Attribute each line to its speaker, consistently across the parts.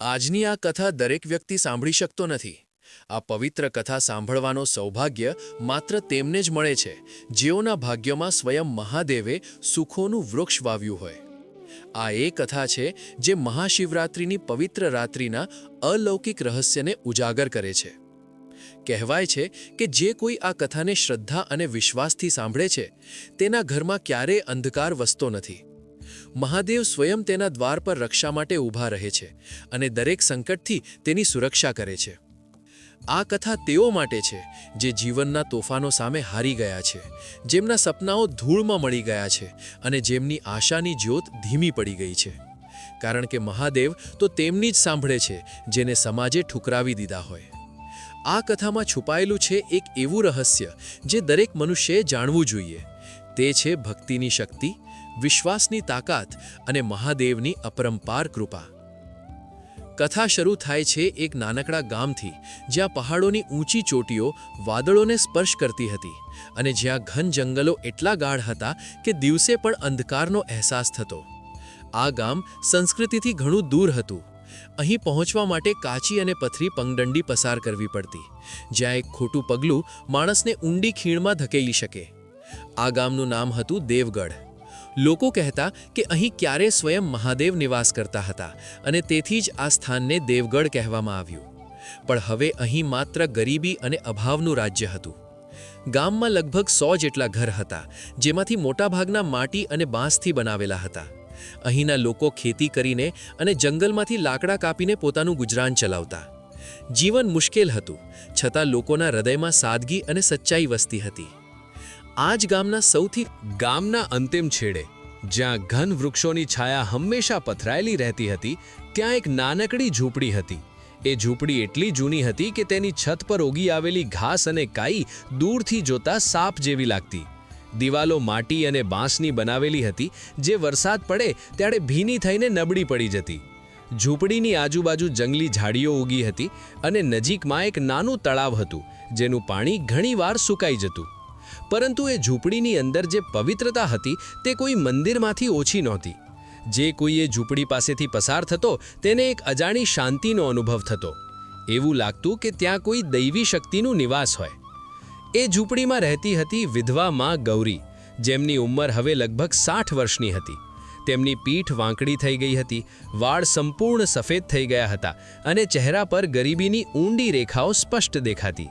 Speaker 1: આજની આ કથા દરેક વ્યક્તિ સાંભળી શકતો નથી. આ પવિત્ર કથા સાંભળવાનો સૌભાગ્ય માત્ર તેમને જ મળે છે, જેઓના ભાગ્યમાં સ્વયં મહાદેવે સુખોનું વૃક્ષ વાવ્યું હોય. આ એ કથા છે જે મહાશિવરાત્રિની પવિત્ર રાત્રિના અલૌકિક રહસ્યને ઉજાગર કરે છે. કહેવાય છે કે જે કોઈ આ કથાને શ્રદ્ધા અને વિશ્વાસથી સાંભળે છે, તેના ઘરમાં ક્યારેય અંધકાર વસતો નથી. મહાદેવ સ્વયં તેના દ્વાર પર રક્ષા માટે ઊભા રહે છે અને દરેક સંકટથી તેની સુરક્ષા કરે છે. આ કથા તેઓ માટે છે, જે જીવનના તોફાનો સામે હારી ગયા છે, જેમના સપનાઓ ધૂળમાં મળી ગયા છે અને જેમની આશાની જ્યોત ધીમી પડી ગઈ છે. કારણ કે મહાદેવ તો તેમની જ સાંભળે છે, જેને સમાજે ઠુકરાવી દીધા હોય. આ કથામાં છુપાયેલું છે એક એવું રહસ્ય, જે દરેક મનુષ્યએ જાણવું જોઈએ. તે છે ભક્તિની શક્તિ વિશ્વાસની તાકાત અને મહાદેવની અપરંપાર કૃપા. કથા શરૂ થાય છે એક નાનકડા ગામથી, જ્યાં પહાડોની ઊંચી ચોટીઓ વાદળોને સ્પર્શ કરતી હતી અને જ્યાં ઘન જંગલો એટલા ગાઢ હતા કે દિવસે પણ અંધકારનો અહેસાસ થતો. આ ગામ સંસ્કૃતિથી ઘણું દૂર હતું. અહીં પહોંચવા માટે કાચી અને પથરી પગદંડી પસાર કરવી પડતી, જ્યાં એક ખોટું પગલું માણસને ઊંડી ખીણમાં ધકેલી શકે. આ ગામનું નામ હતું દેવગઢ. લોકો કહેતા કે અહીં ક્યારે સ્વયં મહાદેવ નિવાસ કરતા હતા અને તેથી જ આ સ્થાનને દેવગઢ કહેવામાં આવ્યું. પણ હવે અહીં માત્ર ગરીબી અને અભાવનું રાજ્ય હતું. ગામમાં લગભગ સો જેટલા ઘર હતા, જેમાંથી મોટાભાગના માટી અને બાંસથી બનાવેલા હતા. અહીંના લોકો ખેતી કરીને અને જંગલમાંથી લાકડા કાપીને પોતાનું ગુજરાન ચલાવતા. જીવન મુશ્કેલ હતું, છતાં લોકોના હૃદયમાં સાદગી અને સચ્ચાઈ વસતી હતી. આ જ ગામના સૌથી
Speaker 2: ગામના અંતિમ છેડે, જ્યાં ઘન વૃક્ષોની છાયા હંમેશા પથરાયેલી રહેતી હતી, ત્યાં એક નાનકડી ઝૂંપડી હતી. એ ઝૂંપડી એટલી જૂની હતી કે તેની છત પર ઓગી આવેલી ઘાસ અને કાઈ દૂરથી જોતા સાપ જેવી લાગતી. દિવાલો માટી અને બાંસની બનાવેલી હતી, જે વરસાદ પડે ત્યારે ભીની થઈને નબળી પડી જતી. ઝૂંપડીની આજુબાજુ જંગલી ઝાડીઓ ઉગી હતી અને નજીકમાં એક નાનું તળાવ હતું, જેનું પાણી ઘણીવાર સુકાઈ જતું. પરંતુ એ ઝૂંપડીની અંદર જે પવિત્રતા હતી તે કોઈ મંદિરમાંથી ઓછી નહોતી. જે કોઈ એ ઝૂંપડી પાસેથી પસાર થતો તેને એક અજાણી શાંતિનો અનુભવ થતો. એવું લાગતું કે ત્યાં કોઈ દૈવી શક્તિનું નિવાસ હોય. એ ઝૂંપડીમાં રહેતી હતી વિધવા માં ગૌરી, જેમની ઉંમર હવે લગભગ સાઠ વર્ષની હતી. તેમની પીઠ વાંકડી થઈ ગઈ હતી, વાળ સંપૂર્ણ સફેદ થઈ ગયા હતા અને ચહેરા પર ગરીબીની ઊંડી રેખાઓ સ્પષ્ટ દેખાતી.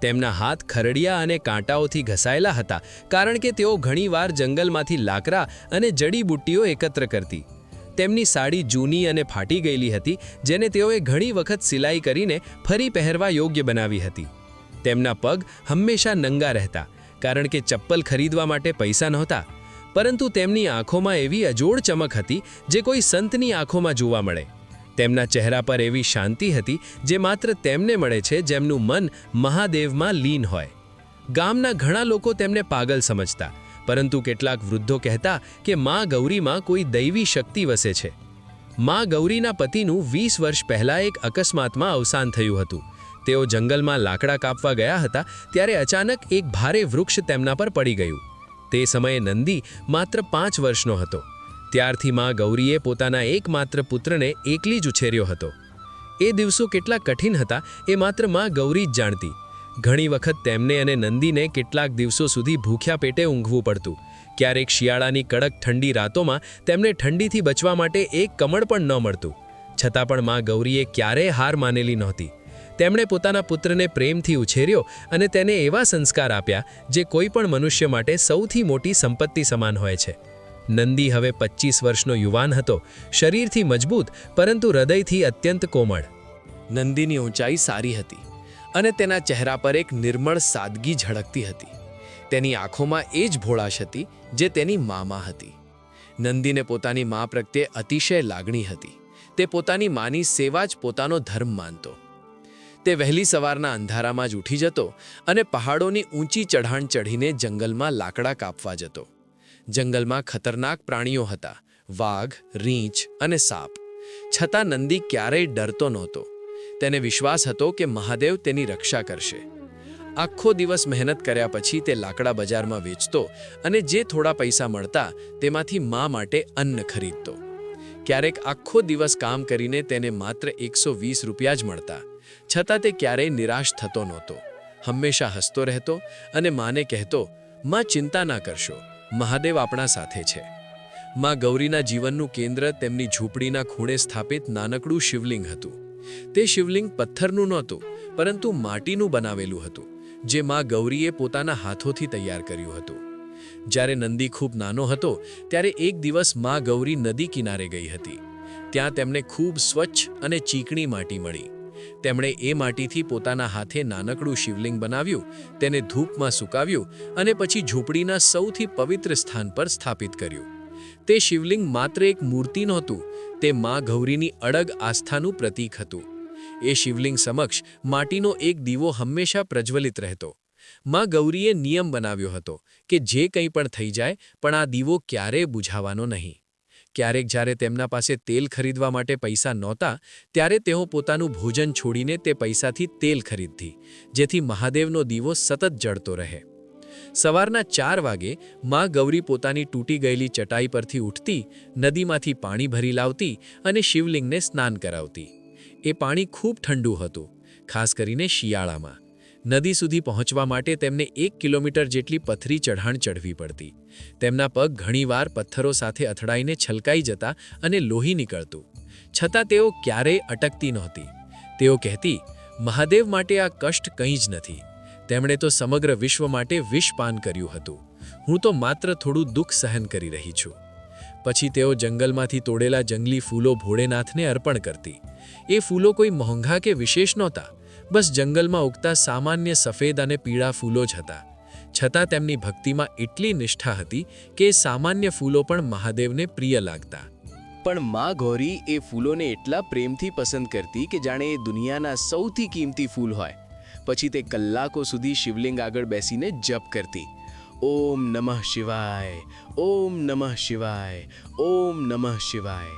Speaker 2: તેમના હાથ ખરડિયા અને કાંટાઓથી ઘસાયેલા હતા, કારણ કે તેઓ ઘણીવાર જંગલમાંથી લાકડા અને જડીબુટ્ટીઓ એકત્ર કરતી. તેમની સાડી જૂની અને ફાટી ગયેલી હતી, જેને તેઓએ ઘણી વખત સિલાઈ કરીને ફરી પહેરવા યોગ્ય બનાવી હતી. તેમના પગ હંમેશા નંગા રહેતા, કારણ કે ચપ્પલ ખરીદવા માટે પૈસા નહોતા. પરંતુ તેમની આંખોમાં એવી અજોડ ચમક હતી, જે કોઈ સંતની આંખોમાં જોવા મળે. તેમના ચહેરા પર એવી શાંતિ હતી જે માત્ર તેમને મળે છે જેમનું મન મહાદેવમાં લીન હોય. ગામના ઘણા લોકો તેમને પાગલ સમજતા, પરંતુ કેટલાક વૃદ્ધો કહેતા કે મા ગૌરીમાં કોઈ દૈવી શક્તિ વસે છે. મા ગૌરીના પતિનું વીસ વર્ષ પહેલાં એક અકસ્માતમાં અવસાન થયું હતું. તેઓ જંગલમાં લાકડા કાપવા ગયા હતા ત્યારે અચાનક એક ભારે વૃક્ષ તેમના પર પડી ગયું. તે સમયે નંદી માત્ર પાંચ વર્ષનો હતો. ત્યારથી માં ગૌરીએ પોતાના એકમાત્ર પુત્રને એકલી જ ઉછેર્યો હતો. એ દિવસો કેટલા કઠિન હતા એ માત્રમાં ગૌરી જ જાણતી. ઘણી વખત તેમને અને નંદીને કેટલાક દિવસો સુધી ભૂખ્યા પેટે ઊંઘવું પડતું. ક્યારેક શિયાળાની કડક ઠંડી રાતોમાં તેમને ઠંડીથી બચવા માટે એક કમળ પણ ન મળતું. છતાં પણ માં ગૌરીએ ક્યારેય હાર માનેલી નહોતી. તેમણે પોતાના પુત્રને પ્રેમથી ઉછેર્યો અને તેને એવા સંસ્કાર આપ્યા, જે કોઈ પણ મનુષ્ય માટે સૌથી મોટી સંપત્તિ સમાન હોય છે. નંદી હવે પચીસ વર્ષનો યુવાન હતો. શરીરથી મજબૂત, પરંતુ હૃદયથી અત્યંત કોમળ.
Speaker 1: નંદીની ઊંચાઈ સારી હતી અને તેના ચહેરા પર એક નિર્મળ સાદગી ઝળકતી હતી. તેની આંખોમાં એ જ ભોળાશ હતી જે તેની મામાં હતી. નંદીને પોતાની મા પ્રત્યે અતિશય લાગણી હતી. તે પોતાની માની સેવા જ પોતાનો ધર્મ માનતો. તે વહેલી સવારના અંધારામાં જ ઉઠી જતો અને પહાડોની ઊંચી ચઢાણ ચઢીને જંગલમાં લાકડા કાપવા જતો. જંગલમાં ખતરનાક પ્રાણીઓ હતા. વાઘ, રીંછ અને સાપ. છતાં નંદી ક્યારેય ડરતો નહોતો. તેને વિશ્વાસ હતો કે મહાદેવ તેની રક્ષા કરશે. આખો દિવસ મહેનત કર્યા પછી તે લાકડા બજારમાં વેચતો અને જે થોડા પૈસા મળતા તેમાંથી મા માટે અન્ન ખરીદતો. ક્યારેક આખો દિવસ કામ કરીને તેને માત્ર એકસો વીસ રૂપિયા જ મળતા. છતાં તે ક્યારેય નિરાશ થતો નહોતો. હંમેશા હસતો રહેતો અને માને કહેતો, માં, ચિંતા ના કરશો. મહાદેવ આપણા સાથે છે. માં ગૌરીના જીવનનું કેન્દ્ર તેમની ઝૂંપડીના ખૂણે સ્થાપિત નાનકડું શિવલિંગ હતું. તે શિવલિંગ પથ્થરનું નહોતું, પરંતુ માટીનું બનાવેલું હતું, જે માં ગૌરીએ પોતાના હાથોથી તૈયાર કર્યું હતું. જ્યારે નંદી ખૂબ નાનો હતો, ત્યારે એક દિવસમાં ગૌરી નદી કિનારે ગઈ હતી. ત્યાં તેમને ખૂબ સ્વચ્છ અને ચીકણી માટી મળી. તેમણે એ માટીથી પોતાના હાથે નાનકડું શિવલિંગ બનાવ્યું, તેને ધૂપમાં સુકાવ્યું અને પછી ઝૂંપડીના સૌથી પવિત્ર સ્થાન પર સ્થાપિત કર્યું. તે શિવલિંગ માત્ર એક મૂર્તિ નહોતું, તે માં ગૌરીની અડગ આસ્થાનું પ્રતીક હતું. એ શિવલિંગ સમક્ષ માટીનો એક દીવો હંમેશા પ્રજ્વલિત રહેતો. માં ગૌરીએ નિયમ બનાવ્યો હતો કે જે કંઈ પણ થઈ જાય, પણ આ દીવો ક્યારેય બુઝાવાનો નહીં. ક્યારેક જ્યારે તેમના પાસે તેલ ખરીદવા માટે પૈસા નહોતા, ત્યારે તેઓ પોતાનું ભોજન છોડીને તે પૈસાથી તેલ ખરીદતી જેથી મહાદેવનો દીવો સતત જળતો રહે. સવારના ચાર વાગે માં ગૌરી પોતાની તૂટી ગયેલી ચટાઈ પરથી ઉઠતી, નદીમાંથી પાણી ભરી લાવતી અને શિવલિંગને સ્નાન કરાવતી. એ પાણી ખૂબ ઠંડુ હતું, ખાસ કરીને શિયાળામાં. નદી સુધી પહોંચવા માટે તેમને એક કિલોમીટર જેટલી પથરી ચઢાણ ચઢવી પડતી. તેમના પગ ઘણીવાર પથ્થરો સાથે અથડાઈને છલકાઈ જતા અને લોહી નીકળતું. છતાં તેઓ ક્યારેય અટકતી નહોતી. તેઓ કહેતી, મહાદેવ માટે આ કષ્ટ કંઈ જ નથી. તેમણે તો સમગ્ર વિશ્વ માટે વિષપાન કર્યું હતું. હું તો માત્ર થોડું દુઃખ સહન કરી રહી છું. પછી તેઓ જંગલમાંથી તોડેલા જંગલી ફૂલો ભોળેનાથને અર્પણ કરતી. એ ફૂલો કોઈ મોંઘા કે વિશેષ નહોતા. બસ જંગલમાં ઉગતા સામાન્ય સફેદ અને પીળા ફૂલો જ હતા. છતાં તેમની ભક્તિમાં એટલી નિષ્ઠા હતી કે સામાન્ય ફૂલો પણ મહાદેવને પ્રિય લાગતા.
Speaker 3: પણ માં ગૌરી એ ફૂલોને એટલા પ્રેમથી પસંદ કરતી કે જાણે એ દુનિયાના સૌથી કિંમતી ફૂલ હોય. પછી તે કલાકો સુધી શિવલિંગ આગળ બેસીને જપ કરતી. ઓમ નમઃ શિવાય, ઓમ નમઃ શિવાય, ઓમ નમઃ શિવાય.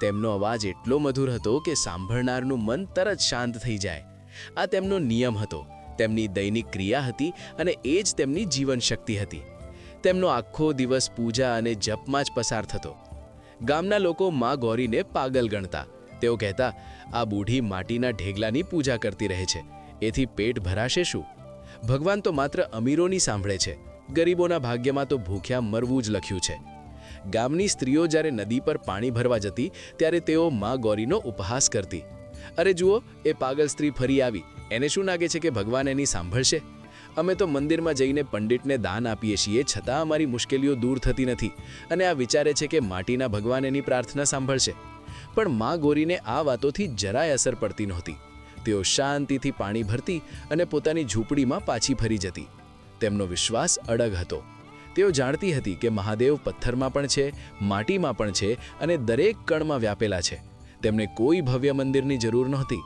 Speaker 3: તેમનો અવાજ એટલો મધુર હતો કે સાંભળનારનું મન તરત શાંત થઈ જાય. આ તેમનો નિયમ હતો. તેમની દૈનિક ક્રિયા હતી અને એ જ તેમની જીવનશક્તિ હતી. તેમનો આખો દિવસ પૂજા અને જપમાં જ પસાર થતો. ગામના લોકો માં ગૌરીને પાગલ ગણતા. તેઓ કહેતા, આ બૂઢી માટીના ઢેગલાની પૂજા કરતી રહે છે. એથી પેટ ભરાશે શું? ભગવાન તો માત્ર અમીરોની સાંભળે છે. ગરીબોના ભાગ્યમાં તો ભૂખ્યા મરવું જ લખ્યું છે. ગામની સ્ત્રીઓ જ્યારે નદી પર પાણી ભરવા જતી, ત્યારે તેઓ મા ગૌરીનો ઉપહાસ કરતી. અરે જુઓ, એ પાગલ સ્ત્રી ફરી આવી. એને શું લાગે છે કે ભગવાન એની સાંભળશે? અમે તો મંદિરમાં જઈને પંડિતને દાન આપીએ છીએ, છતાં અમારી મુશ્કેલીઓ દૂર થતી નથી અને આ વિચારે છે કે માટીના ભગવાન એની પ્રાર્થના સાંભળશે. પણ મા ગોરીને આ વાતોથી જરાય અસર પડતી નહોતી. તેઓ શાંતિથી પાણી ભરતી અને પોતાની ઝૂંપડીમાં પાછી ફરી જતી. તેમનો વિશ્વાસ અડગ હતો. તેઓ જાણતી હતી કે મહાદેવ પથ્થરમાં પણ છે, માટીમાં પણ છે અને દરેક કણમાં વ્યાપેલા છે. તેમને કોઈ ભવ્ય મંદિરની જરૂર નહોતી.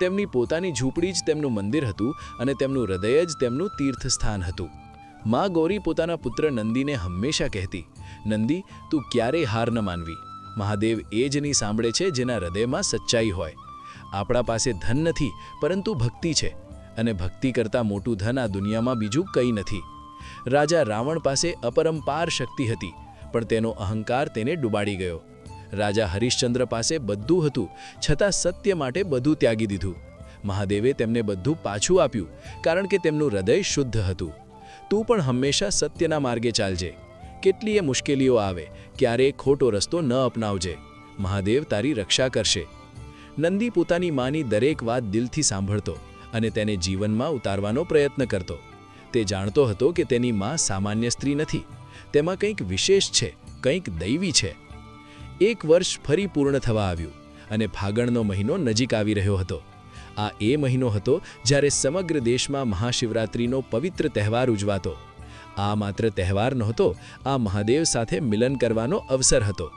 Speaker 3: તેમની પોતાની ઝૂંપડી જ તેમનું મંદિર હતું અને તેમનું હૃદય જ તેમનું તીર્થસ્થાન હતું. માં ગૌરી પોતાના પુત્ર નંદીને હંમેશા કહેતી, નંદી, તું ક્યારેય હાર ન માનવી. મહાદેવ એ જ નહીં સાંભળે છે જેના હૃદયમાં સચ્ચાઈ હોય. આપણા પાસે ધન નથી, પરંતુ ભક્તિ છે. અને ભક્તિ કરતાં મોટું ધન આ દુનિયામાં બીજું કંઈ નથી. રાજા રાવણ પાસે અપરંપાર શક્તિ હતી, પણ તેનો અહંકાર તેને ડૂબાડી ગયો. રાજા હરિશ્ચંદ્ર પાસે બધું હતું, છતાં સત્ય માટે બધું ત્યાગી દીધું. મહાદેવે તેમને બધું પાછું આપ્યું, કારણ કે તેમનું હૃદય શુદ્ધ હતું. તું પણ હંમેશા સત્યના માર્ગે ચાલજે. કેટલીય મુશ્કેલીઓ આવે, ક્યારેય ખોટો રસ્તો ન અપનાવજે. મહાદેવ તારી રક્ષા કરશે. નંદી પોતાની માની દરેક વાત દિલથી સાંભળતો અને તેને જીવનમાં ઉતારવાનો પ્રયત્ન કરતો. તે જાણતો હતો કે તેની માં સામાન્ય સ્ત્રી નથી. તેમાં કંઈક વિશેષ છે, કંઈક દૈવી છે. એક વર્ષ ફરી પૂર્ણ થવા આવ્યું અને ફાગણનો મહિનો નજીક આવી રહ્યો હતો. આ એ મહિનો હતો જ્યારે સમગ્ર દેશમાં મહાશિવરાત્રિનો પવિત્ર તહેવાર ઉજવાતો. આ માત્ર તહેવાર નહોતો, આ મહાદેવ સાથે મિલન કરવાનો અવસર હતો.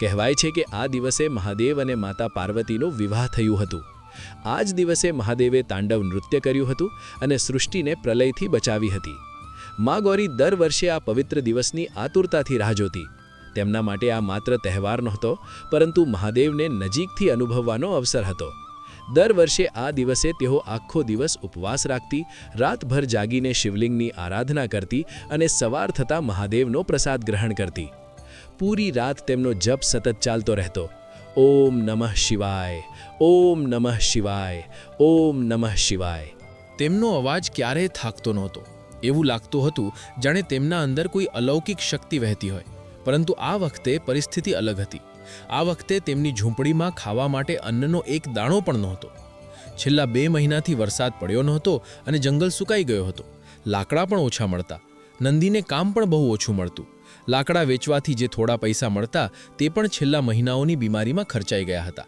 Speaker 3: કહેવાય છે કે આ દિવસે મહાદેવ અને માતા પાર્વતીનું વિવાહ થયું હતું. આ જ દિવસે મહાદેવે તાંડવ નૃત્ય કર્યું હતું અને સૃષ્ટિને પ્રલયથી બચાવી હતી. મા ગૌરી દર વર્ષે આ પવિત્ર દિવસની આતુરતાથી રાહ જોતી. તેમના માટે આ માત્ર તહેવાર નહોતો, પરંતુ મહાદેવને નજીકથી અનુભવવાનો અવસર હતો. દર વર્ષે આ દિવસે તેઓ આખો દિવસ ઉપવાસ રાખતી, રાતભર જાગીને શિવલિંગની આરાધના કરતી અને સવાર થતાં મહાદેવનો પ્રસાદ ગ્રહણ કરતી. પૂરી રાત તેમનો જપ સતત ચાલતો રહેતો. ઓમ નમઃ શિવાય, ઓમ નમઃ શિવાય, ઓમ નમઃ શિવાય.
Speaker 4: તેમનો અવાજ ક્યારેય થાકતો નહોતો. એવું લાગતું હતું, જાણે તેમના અંદર કોઈ અલૌકિક શક્તિ વહેતી હોય. પરંતુ આ વખતે પરિસ્થિતિ અલગ હતી. આ વખતે તેમની ઝૂંપડીમાં ખાવા માટે અન્નનો એક દાણો પણ નહોતો. છેલ્લા બે મહિનાથી વરસાદ પડ્યો નહોતો અને જંગલ સુકાઈ ગયો હતો. લાકડા પણ ઓછા મળતા. નંદીને કામ પણ બહુ ઓછું મળતું. લાકડા વેચવાથી જે થોડા પૈસા મળતા તે પણ છેલ્લા મહિનાઓની બીમારીમાં ખર્ચાઈ ગયા હતા.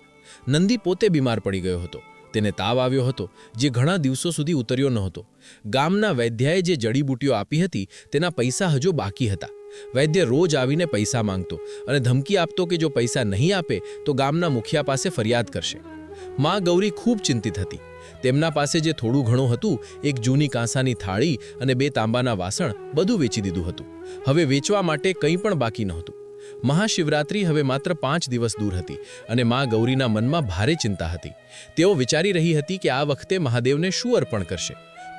Speaker 4: નંદી પોતે બીમાર પડી ગયો હતો. તેને તાવ આવ્યો હતો, જે ઘણા દિવસો સુધી ઉતર્યો નહોતો. ગામના વૈદ્યાએ જે જડીબૂટીઓ આપી હતી તેના પૈસા હજુ બાકી હતા. વૈદ્ય રોજ આવીને પૈસા માંગતો અને ધમકી આપતો કે જો પૈસા નહીં આપે તો ગામના મુખિયા પાસે ફરિયાદ કરશે. માં ગૌરી ખૂબ ચિંતિત હતી. તેમના પાસે જે થોડું ઘણું હતું, એક જૂની કાંસાની થાળી અને બે તાંબાના વાસણ, બધું વેચી દીધું હતું. હવે વેચવા માટે કંઈ પણ બાકી નહોતું. મહાશિવરાત્રિ હવે માત્ર પાંચ દિવસ દૂર હતી અને મા ગૌરીના મનમાં ભારે ચિંતા હતી. તેઓ વિચારી રહી હતી કે આ વખતે મહાદેવને શું અર્પણ કરશે.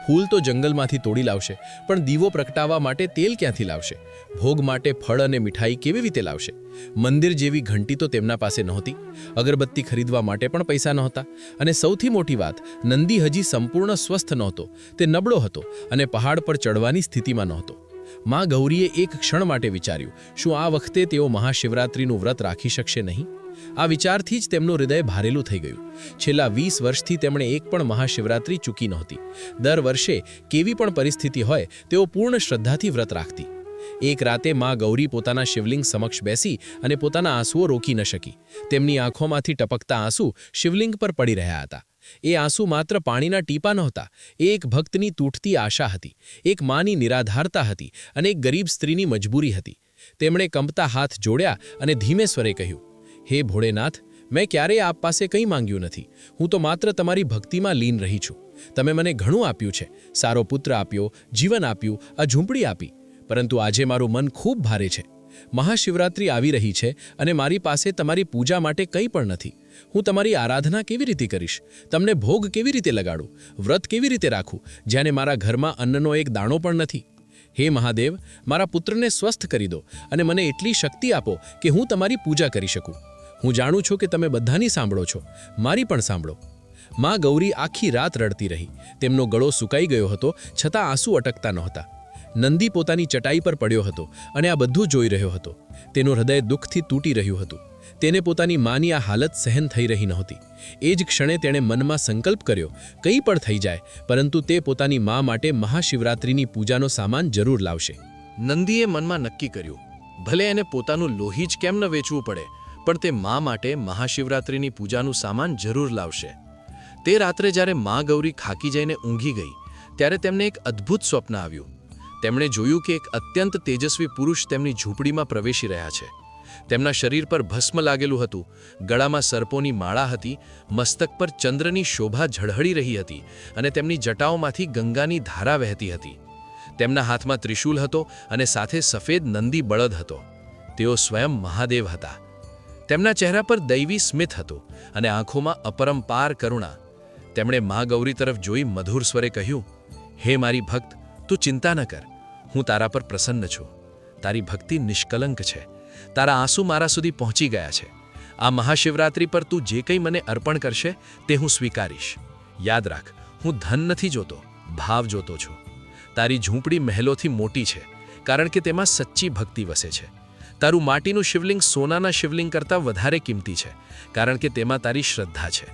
Speaker 4: ફૂલ તો જંગલમાંથી તોડી લાવશે, પણ દીવો પ્રગટાવવા માટે તેલ ક્યાંથી લાવશે? ભોગ માટે ફળ અને મીઠાઈ કેવી રીતે લાવશે? મંદિર જેવી ઘંટી તો તેમના પાસે નહોતી. અગરબત્તી ખરીદવા માટે પણ પૈસા નહોતા. અને સૌથી મોટી વાત, નંદી હજી સંપૂર્ણ સ્વસ્થ નહોતો. તે નબળો હતો અને પહાડ પર ચડવાની સ્થિતિમાં નહોતો. માં ગૌરીએ એક ક્ષણ માટે વિચાર્યું, શું આ વખતે તેઓ મહાશિવરાત્રિનું વ્રત રાખી શકશે નહીં? આ વિચારથી જ તેમનું હૃદય ભારેલું થઈ ગયું. છેલ્લા વીસ વર્ષથી તેમણે એક પણ મહાશિવરાત્રિ ચૂકી નહોતી. દર વર્ષે કેવી પણ પરિસ્થિતિ હોય, તેઓ પૂર્ણ શ્રદ્ધાથી વ્રત રાખતી. એક રાતે માં ગૌરી પોતાના શિવલિંગ સમક્ષ બેસી અને પોતાના આંસુઓ રોકી ન શકી. તેમની આંખોમાંથી ટપકતા આંસુ શિવલિંગ પર પડી રહ્યા હતા. એ આંસુ માત્ર પાણીના ટીપા નહોતા, એ એક ભક્તની તૂટતી આશા હતી, એક માની નિરાધારતા હતી અને એક ગરીબ સ્ત્રીની મજબૂરી હતી. તેમણે કંપતા હાથ જોડ્યા અને ધીમે સ્વરે કહ્યું, હે ભોળેનાથ, મેં ક્યારેય આપ પાસે કંઈ માંગ્યું નથી. હું તો માત્ર તમારી ભક્તિમાં લીન રહી છું. તમે મને ઘણું આપ્યું છે. સારો પુત્ર આપ્યો, જીવન આપ્યું, આ ઝૂંપડી આપી. પરંતુ આજે મારું મન ખૂબ ભારે છે. મહાશિવરાત્રિ આવી રહી છે અને મારી પાસે તમારી પૂજા માટે કંઈ પણ નથી. હું તમારી આરાધના કેવી રીતે કરીશ? તમને ભોગ કેવી રીતે લગાડું? વ્રત કેવી રીતે રાખું? જેને મારા ઘરમાં અન્નનો એક દાણો પણ નથી. હે મહાદેવ, મારા પુત્રને સ્વસ્થ કરી દો અને મને એટલી શક્તિ આપો કે હું તમારી પૂજા કરી શકું. હું જાણું છું કે તમે બધાની સાંભળો છો. મારી પણ સાંભળો. માં ગૌરી આખી રાત રડતી રહી. તેમનો ગળો સુકાઈ ગયો હતો છતાં આંસુ અટકતા નહોતા. નંદી પોતાની ચટાઈ પર પડ્યો હતો અને આ બધું જોઈ રહ્યો હતો. તેનું હૃદય દુઃખથી તૂટી રહ્યું હતું. તેને પોતાની માની આ હાલત સહન થઈ રહી નહોતી. એ જ ક્ષણે તેણે મનમાં સંકલ્પ કર્યો, કંઈ પણ થઈ જાય, પરંતુ તે પોતાની મા માટે મહાશિવરાત્રિની પૂજાનો સામાન જરૂર લાવશે.
Speaker 1: નંદીએ મનમાં નક્કી કર્યું, ભલે એને પોતાનું લોહી જ કેમ ન વેચવું પડે, પણ તે મા માટે મહાશિવરાત્રિની પૂજાનું સામાન જરૂર લાવશે. તે રાત્રે જ્યારે મા ગૌરી ખાકી જઈને ઊંઘી ગઈ, ત્યારે તેમને એક અદ્ભુત સ્વપ્ન આવ્યું. તેમણે જોયું કે એક અત્યંત તેજસ્વી પુરુષ તેમની ઝૂંપડીમાં પ્રવેશી રહ્યા છે. તેમના શરીર પર ભસ્મ લાગેલું હતું, ગળામાં સર્પોની માળા હતી, મસ્તક પર ચંદ્રની શોભા ઝળહળી રહી હતી અને તેમની જટાઓમાંથી ગંગાની ધારા વહેતી હતી. તેમના હાથમાં ત્રિશૂલ હતો અને સાથે સફેદ નંદી બળદ હતો. તેઓ સ્વયં મહાદેવ હતા. તેમના ચહેરા પર દૈવી સ્મિત હતું અને આંખોમાં અપરંપાર કરુણા. તેમણે મા ગૌરી તરફ જોઈ મધુર સ્વરે કહ્યું, હે મારી ભક્ત તું ચિંતા ન કર. હું તારા પર પ્રસન્ન છું. તારી ભક્તિ નિષ્કલંક છે. તારા આંસુ મારા સુધી પહોંચી ગયા છે. આ મહાશિવરાત્રિ પર તું જે કંઈ મને અર્પણ કરશે, તે હું સ્વીકારીશ. યાદ રાખ, હું ધન નથી જોતો, ભાવ જોતો છું. તારી ઝૂંપડી મહેલોથી મોટી છે, કારણ કે તેમાં સચ્ચી ભક્તિ વસે છે. તારું માટીનું શિવલિંગ સોનાના શિવલિંગ કરતાં વધારે કિંમતી છે, કારણ કે તેમાં તારી શ્રદ્ધા છે.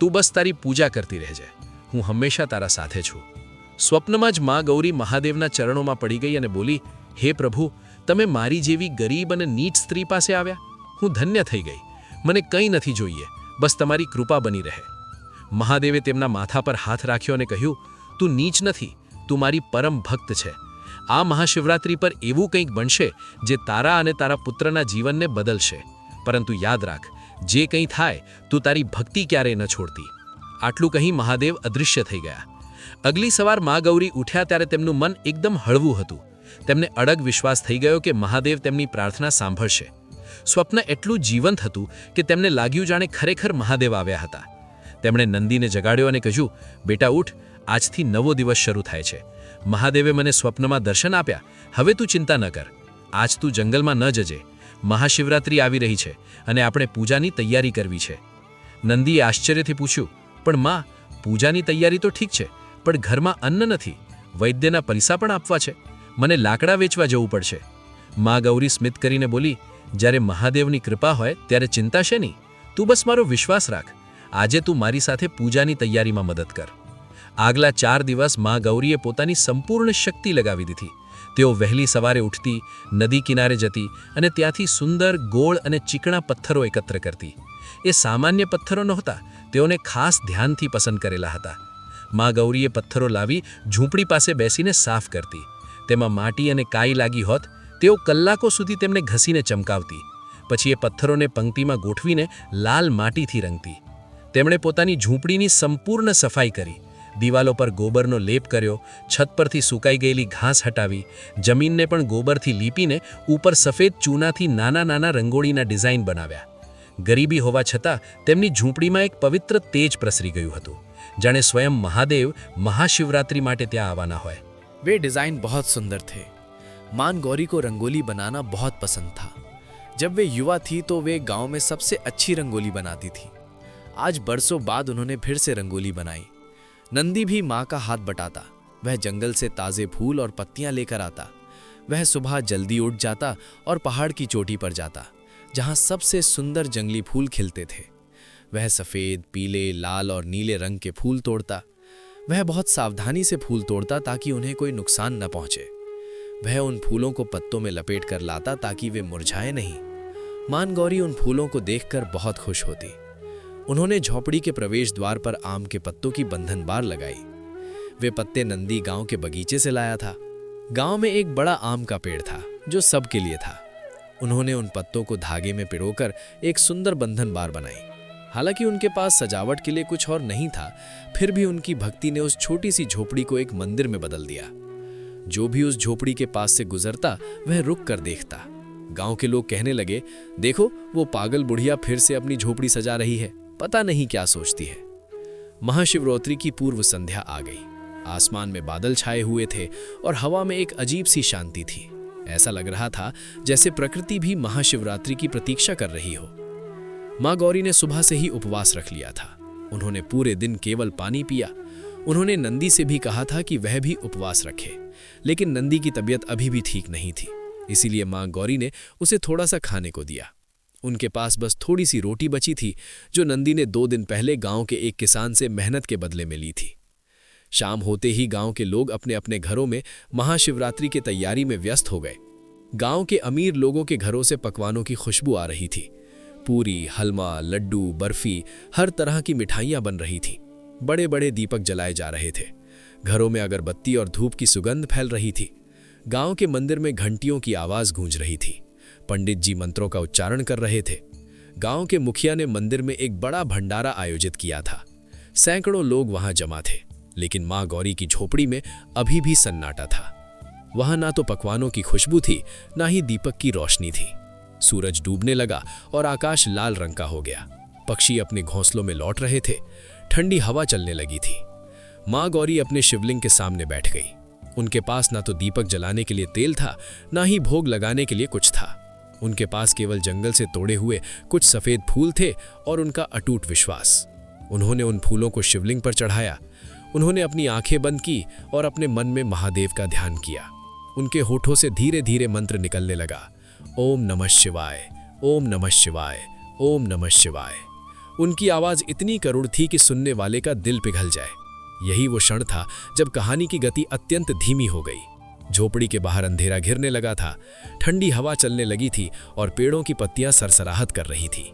Speaker 1: તું બસ તારી પૂજા કરતી રહેજે. હું હંમેશા તારા સાથે છું. સ્વપ્નમાં જ મા ગૌરી મહાદેવના ચરણોમાં પડી ગઈ અને બોલી, હે પ્રભુ, તમે મારી જેવી ગરીબ અને નીચ સ્ત્રી પાસે આવ્યા? હું ધન્ય થઈ ગઈ. મને કંઈ નથી જોઈએ. બસ તમારી કૃપા બની રહે. મહાદેવે તેમના માથા પર હાથ રાખ્યો અને કહ્યું, તું નીચ નથી. તું મારી પરમ ભક્ત છે. આ મહાશિવરાત્રિ પર એવું કંઈક બનશે જે તારા અને તારા પુત્રના જીવનને બદલશે. પરંતુ યાદ રાખ, જે કંઈ થાય, તું તારી ભક્તિ ક્યારેય ન છોડતી. આટલું કહી મહાદેવ અદૃશ્ય થઈ ગયા. અગલી સવાર મા ગૌરી ઉઠ્યા ત્યારે તેમનું મન એકદમ હળવું હતું. તેમને અડગ વિશ્વાસ થઈ ગયો કે મહાદેવ તેમની પ્રાર્થના સાંભળશે. સ્વપ્ન એટલું જીવંત હતું કે તેમને લાગ્યું જાણે ખરેખર મહાદેવ આવ્યા હતા. તેમણે નંદીને જગાડ્યો અને કહ્યું, બેટા ઉઠ, આજથી નવો દિવસ શરૂ થાય છે. મહાદેવે મને સ્વપ્નમાં દર્શન આપ્યા. હવે તું ચિંતા ન કર. આજ તું જંગલમાં ન જજે.
Speaker 2: મહાશિવરાત્રિ આવી રહી છે અને આપણે પૂજાની તૈયારી કરવી છે. નંદીએ આશ્ચર્યથી પૂછ્યું, પણ માં, પૂજાની તૈયારી તો ઠીક છે. પણ ઘરમાં અન્ન નથી. વૈદ્યના પૈસા પણ આપવા છે. મને લાકડા વેચવા જવું પડશે. માં ગૌરી સ્મિત કરીને બોલી, જ્યારે મહાદેવની કૃપા હોય, ત્યારે ચિંતા છે નહીં તું બસ મારો વિશ્વાસ રાખ. આજે તું મારી સાથે પૂજાની તૈયારીમાં મદદ કર. આગલા ચાર દિવસમાં ગૌરીએ પોતાની સંપૂર્ણ શક્તિ લગાવી દીધી. તેઓ વહેલી સવારે ઉઠતી, નદી કિનારે જતી અને ત્યાંથી સુંદર, ગોળ અને ચીકણા પથ્થરો એકત્ર કરતી. એ સામાન્ય પથ્થરો નહોતા, તેઓને ખાસ ધ્યાનથી પસંદ કરેલા હતા. માં ગૌરીએ પથ્થરો લાવી ઝૂંપડી પાસે બેસીને સાફ કરતી. તેમાં માટી અને કાઈ લાગી હોત, તેઓ કલાકો સુધી તેમને ઘસીને ચમકાવતી. પછી એ પથ્થરોને પંક્તિમાં ગોઠવીને લાલ માટીથી રંગતી. તેમણે પોતાની ઝૂંપડીની સંપૂર્ણ સફાઈ કરી. દિવાલો પર ગોબરનો લેપ કર્યો, છત પરથી સુકાઈ ગયેલી ઘાસ હટાવી, જમીનને પણ ગોબરથી લીપીને ઉપર સફેદ ચૂનાથી નાના નાના રંગોળીના ડિઝાઇન બનાવ્યા. ગરીબી હોવા છતાં તેમની ઝૂંપડીમાં એક પવિત્ર તેજ પ્રસરી ગયું હતું. જાણે સ્વયં મહાદેવ મહાશિવરાત્રિ માટે ત્યાં આવવાના હોય
Speaker 3: वे डिज़ाइन बहुत सुंदर थे मान गौरी को रंगोली बनाना बहुत पसंद था जब वे युवा थी तो वे गांव में सबसे अच्छी रंगोली बनाती थी आज बरसों बाद उन्होंने फिर से रंगोली बनाई नंदी भी माँ का हाथ बटाता वह जंगल से ताज़े फूल और पत्तियां लेकर आता वह सुबह जल्दी उठ जाता और पहाड़ की चोटी पर जाता जहाँ सबसे सुंदर जंगली फूल खिलते थे वह सफ़ेद, पीले, लाल और नीले रंग के फूल तोड़ता। वह बहुत सावधानी से फूल तोड़ता ताकि उन्हें कोई नुकसान न पहुँचे। वह उन फूलों को पत्तों में लपेट कर लाता ताकि वे मुरझाए नहीं। मान गौरी उन फूलों को देखकर बहुत खुश होती। उन्होंने झोपड़ी के प्रवेश द्वार पर आम के पत्तों की बंधन बार लगाई। वे पत्ते नंदी गाँव के बगीचे से लाया था। गाँव में एक बड़ा आम का पेड़ था, जो सबके लिए था। उन्होंने उन पत्तों को धागे में पिरोकर एक सुंदर बंधन बार बनाई। हालाँकि उनके पास सजावट के लिए कुछ और नहीं था, फिर भी उनकी भक्ति ने उस छोटी सी झोपड़ी को एक मंदिर में बदल दिया। जो भी उस झोपड़ी के पास से गुजरता, वह रुक कर देखता। गाँव के लोग कहने लगे, देखो, वो पागल बुढ़िया फिर से अपनी झोपड़ी सजा रही है, पता नहीं क्या सोचती है। महाशिवरात्रि की पूर्व संध्या आ गई। आसमान में बादल छाए हुए थे और हवा में एक अजीब सी शांति थी। ऐसा लग रहा था जैसे प्रकृति भी महाशिवरात्रि की प्रतीक्षा कर रही हो। माँ गौरी ने सुबह से ही उपवास रख लिया था। उन्होंने पूरे दिन केवल पानी पिया। उन्होंने नंदी से भी कहा था कि वह भी उपवास रखे। लेकिन नंदी की तबीयत अभी भी ठीक नहीं थी। इसीलिए माँ गौरी ने उसे थोड़ा सा खाने को दिया। उनके पास बस थोड़ी सी रोटी बची थी, जो नंदी ने दो दिन पहले गाँव के एक किसान से मेहनत के बदले में ली थी। शाम होते ही गाँव के लोग अपने अपने घरों में महाशिवरात्रि की तैयारी में व्यस्त हो गए। गाँव के अमीर लोगों के घरों से पकवानों की खुशबू आ रही थी। पूरी हलवा लड्डू, बर्फ़ी, हर तरह की मिठाइयाँ बन रही थी। बड़े बड़े दीपक जलाए जा रहे थे। घरों में अगरबत्ती और धूप की सुगंध फैल रही थी। गाँव के मंदिर में घंटियों की आवाज़ गूंज रही थी। पंडित जी मंत्रों का उच्चारण कर रहे थे। गाँव के मुखिया ने मंदिर में एक बड़ा भंडारा आयोजित किया था। सैकड़ों लोग वहाँ जमा थे, लेकिन माँ गौरी की झोपड़ी में अभी भी सन्नाटा था। वहाँ ना तो पकवानों की खुशबू थी, ना ही दीपक की रोशनी थी। सूरज डूबने लगा और आकाश लाल रंग का हो गया। पक्षी अपने घोंसलों में लौट रहे थे। ठंडी हवा चलने लगी थी। माँ गौरी अपने शिवलिंग के सामने बैठ गई। उनके पास ना तो दीपक जलाने के लिए तेल था, ना ही भोग लगाने के लिए कुछ था। उनके पास केवल जंगल से तोड़े हुए कुछ सफ़ेद फूल थे और उनका अटूट विश्वास। उन्होंने उन फूलों को शिवलिंग पर चढ़ाया। उन्होंने अपनी आँखें बंद की और अपने मन में महादेव का ध्यान किया। उनके होठों से धीरे धीरे मंत्र निकलने लगा। ओम नमः शिवाय, ओम नमः शिवाय, ओम नमः शिवाय। उनकी आवाज़ इतनी करुण थी कि सुनने वाले का दिल पिघल जाए। यही वो क्षण था जब कहानी की गति अत्यंत धीमी हो गई। झोपड़ी के बाहर अंधेरा घिरने लगा था, ठंडी हवा चलने लगी थी और पेड़ों की पत्तियाँ सरसराहत कर रही थी।